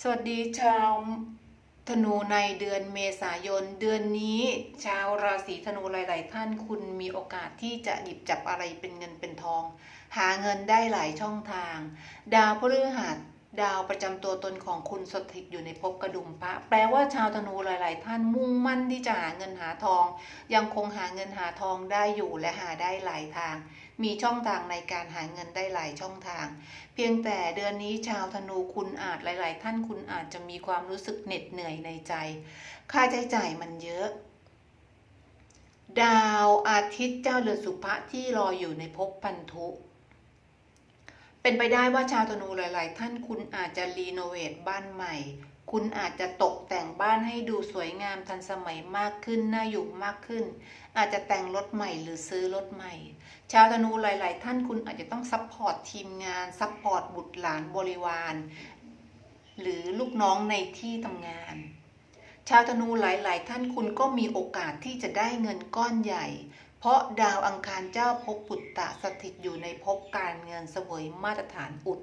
สวัสดีชาวธนูในเดือนเมษายน เดือนนี้ ชาวราศีธนูหลาย ๆ ท่านคุณมีโอกาสที่จะหยิบจับอะไรเป็นเงินเป็นทอง หาเงินได้หลายช่องทาง ดาวพฤหัส ดาวประจำตัวตนของคุณสถิตอยู่ในภพกระดุมพระแปลว่าชาวธนูหลาย ๆ ท่านมุ่งมั่นที่จะหาเงินหาทอง ยังคงหาเงินหาทองได้อยู่และหาได้หลายทาง มีช่องทางในการหาเงินได้หลายช่องทาง เพียงแต่เดือนนี้ชาวธนูคุณอาจหลาย ๆ ท่านคุณอาจจะมีความรู้สึกเหน็ดเหนื่อยในใจ ค่าใช้จ่ายมันเยอะดาวอาทิตย์เจ้าเรือนสุภะที่รออยู่ในภพพันธุ เป็นไปได้ว่าชาวธนูหลาย ๆ ท่านคุณอาจจะรีโนเวทบ้านใหม่ คุณอาจจะตกแต่งบ้านให้ดูสวยงามทันสมัยมากขึ้นน่าอยู่มากขึ้น อาจจะแต่งรถใหม่หรือซื้อรถใหม่ ชาวธนูหลาย ๆ ท่านคุณอาจจะต้องซัพพอร์ตทีมงานซัพพอร์ตบุตรหลานบริวาร หรือลูกน้องในที่ทำงาน ชาวธนูหลาย ๆ ท่านคุณก็มีโอกาสที่จะได้เงินก้อนใหญ่ เพราะดาวอังคารเจ้าภพปุตตะสถิตอยู่ในภพการเงินเสวยมาตรฐานอุด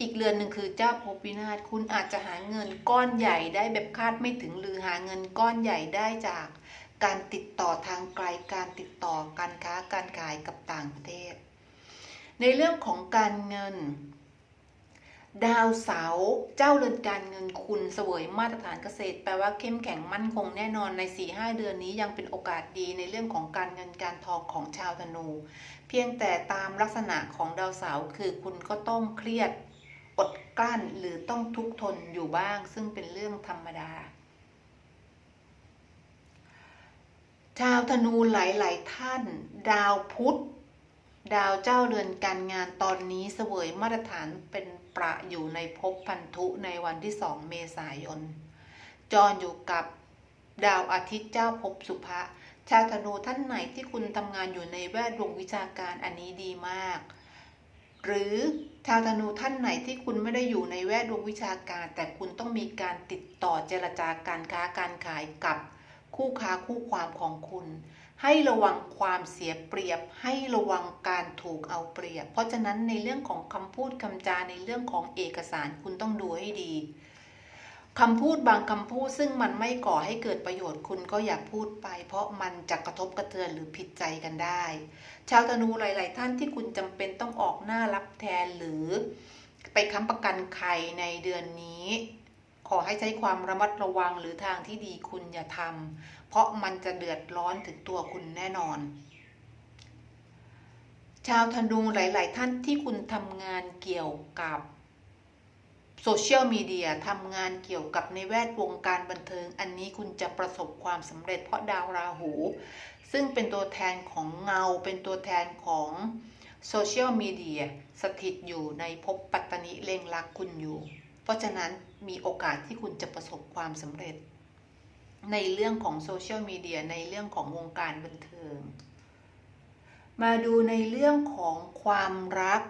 อีกเรือนหนึ่งคือเจ้าภพวินาศคุณอาจจะหาเงินก้อนใหญ่ได้แบบคาดไม่ถึงหรือหาเงินก้อนใหญ่ได้จาก การติดต่อทางไกลการติดต่อการค้าการขายกับต่างประเทศ ในเรื่องของการเงิน ดาวเสาเจ้าเรือนการเงินคุณเสวยมาตรฐานเกษตร แปลว่าเข้มแข็งมั่นคงแน่นอนใน 4-5 เดือนนี้ยังเป็นโอกาสดีในเรื่องของการเงินการทองของชาวธนู เพียงแต่ตามลักษณะของดาวเสาคือคุณก็ต้องเครียดอดกลั้นหรือต้องทุกข์ทนอยู่บ้าง ซึ่งเป็นเรื่องธรรมดา ชาวธนูหลาย ๆ ท่าน ดาวพุธ ดาวเจ้าเรือนการงานตอนนี้เสวยมาตรฐานเป็นประอยู่ในภพพันธุในวันที่2เมษายน จรอยู่กับดาวอาทิตย์เจ้าภพสุภะชาวธนูท่านไหนที่คุณทำงานอยู่ในแวดวงวิชาการอันนี้ดีมาก หรือชาวธนูท่านไหนที่คุณไม่ได้อยู่ในแวดวงวิชาการ แต่คุณต้องมีการติดต่อเจรจาการค้าการขายกับคู่ค้าคู่ความของคุณ ให้ระวังความเสียเปรียบ ให้ระวังการถูกเอาเปรียบ เพราะฉะนั้นในเรื่องของคำพูดคำจาในเรื่องของเอกสารคุณต้องดูให้ดีคำพูดบางคำพูดซึ่งมันไม่ก่อให้เกิดประโยชน์คุณก็อย่าพูดไป เพราะมันจะกระทบกระเทือนหรือผิดใจกันได้ ชาวธนูหลาย ๆ ท่านที่คุณจำเป็นต้องออกหน้ารับแทนหรือ ไปค้ำประกันใครในเดือนนี้ ขอให้ใช้ความระมัดระวังหรือทางที่ดีคุณอย่าทำเพราะมันจะเดือดร้อนถึงตัวคุณแน่นอน ชาวธนูหลาย ๆ ท่านที่คุณทำงานเกี่ยวกับโซเชียลมีเดียทำงานเกี่ยวกับในแวดวงการบันเทิง อันนี้คุณจะประสบความสำเร็จเพราะดาวราหู ซึ่งเป็นตัวแทนของเงาเป็นตัวแทนของโซเชียลมีเดียสถิตอยู่ในภพปัตตนิเล็งรักคุณอยู่ เพราะฉะนั้นมีโอกาสที่คุณจะประสบความสำเร็จ ในเรื่องของโซเชียลมีเดียในเรื่องของวงการบันเทิง มาดูในเรื่องของความรัก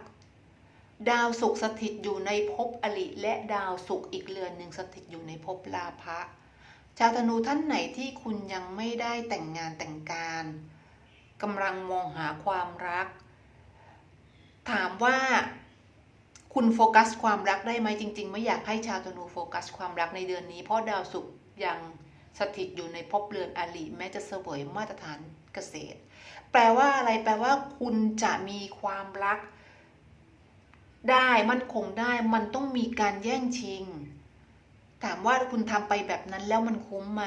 ดาวศุกร์สถิตอยู่ในภพอลิและดาวศุกร์อีกเรือนหนึ่งสถิตอยู่ในภพลาภะชาวธนูท่านไหนที่คุณยังไม่ได้แต่งงานแต่งการกำลังมองหาความรัก ถามว่า คุณโฟกัสความรักได้ไหมจริง ๆ ไม่อยากให้ชาวธนูโฟกัสความรักในเดือนนี้ เพราะดาวศุกร์ยังสถิตอยู่ในภพเรือนอลิแม้จะเสวยมาตรฐานเกษตร แปลว่าอะไรแปลว่า คุณจะมีความรัก ได้มั่นคงได้ มันต้องมีการแย่งชิง ถามว่าคุณทำไปแบบนั้นแล้วมันคุ้มไหม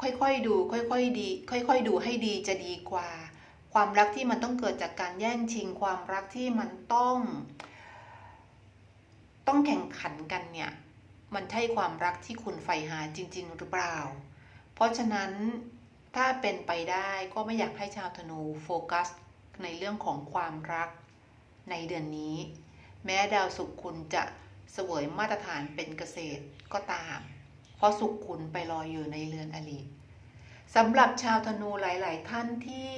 ค่อยๆดู ค่อยๆดี ค่อยๆดูให้ดีจะดีกว่า ความรักที่มันต้องเกิดจากการแย่งชิง ความรักที่มันต้อง ต้องแข่งขันกันเนี่ย มันใช่ความรักที่คุณใฝ่หาจริง ๆ หรือเปล่า เพราะฉะนั้นถ้าเป็นไปได้ก็ไม่อยากให้ชาวธนูโฟกัสในเรื่องของความรักในเดือนนี้ แม้ดาวศุกร์คุณจะเสวยมาตรฐานเป็นเกษตรก็ตาม เพราะศุกร์คุณไปลออยู่ในเรือนอลิสำหรับชาวธนูหลาย ๆ ท่านที่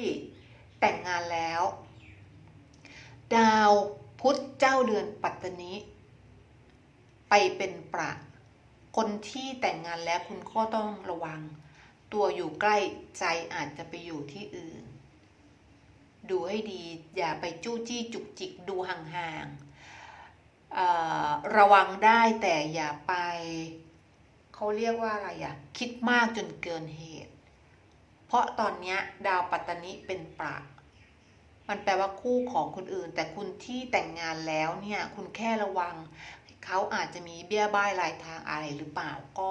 แต่งงานแล้ว ดาวพุธเจ้าเรือนปัตตนิไปเป็นประคนที่แต่งงานแล้วคุณก็ต้องระวัง ตัวอยู่ใกล้ใจอาจจะไปอยู่ที่อื่น ดูให้ดีอย่าไปจู้จี้จุกจิกดูห่างๆระวังได้แต่อย่าไป เขาเรียกว่าอะไรอะคิดมากจนเกินเหตุ ราะตอนนี้ดาวปัตตนิเป็นประมันแปลว่าคู่ของคนอื่น แต่คุณที่แต่งงานแล้วเนี่ยคุณแค่ระวัง เขาอาจจะมีเบี้ยบ้ายลายทางอะไรหรือเปล่าก็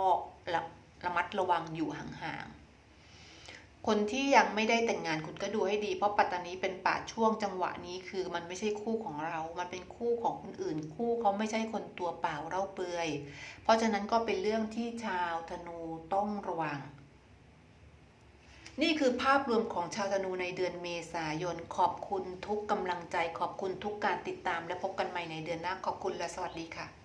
ระระมัดระวังอยู่ห่างๆ คนที่ยังไม่ได้แต่งงานคุณก็ดูให้ดี เพราะปัตตานีเป็นป่าช่วงจังหวะนี้คือมันไม่ใช่คู่ของเรา มันเป็นคู่ของคนอื่น คู่เขาไม่ใช่คนตัวเปล่าเล่าเปลือย เพราะฉะนั้นก็เป็นเรื่องที่ชาวธนูต้องระวัง นี่คือภาพรวมของชาวธนูในเดือนเมษายน ขอบคุณทุกกำลังใจ ขอบคุณทุกการติดตาม และพบกันใหม่ในเดือนหน้า ขอบคุณและสวัสดีค่ะ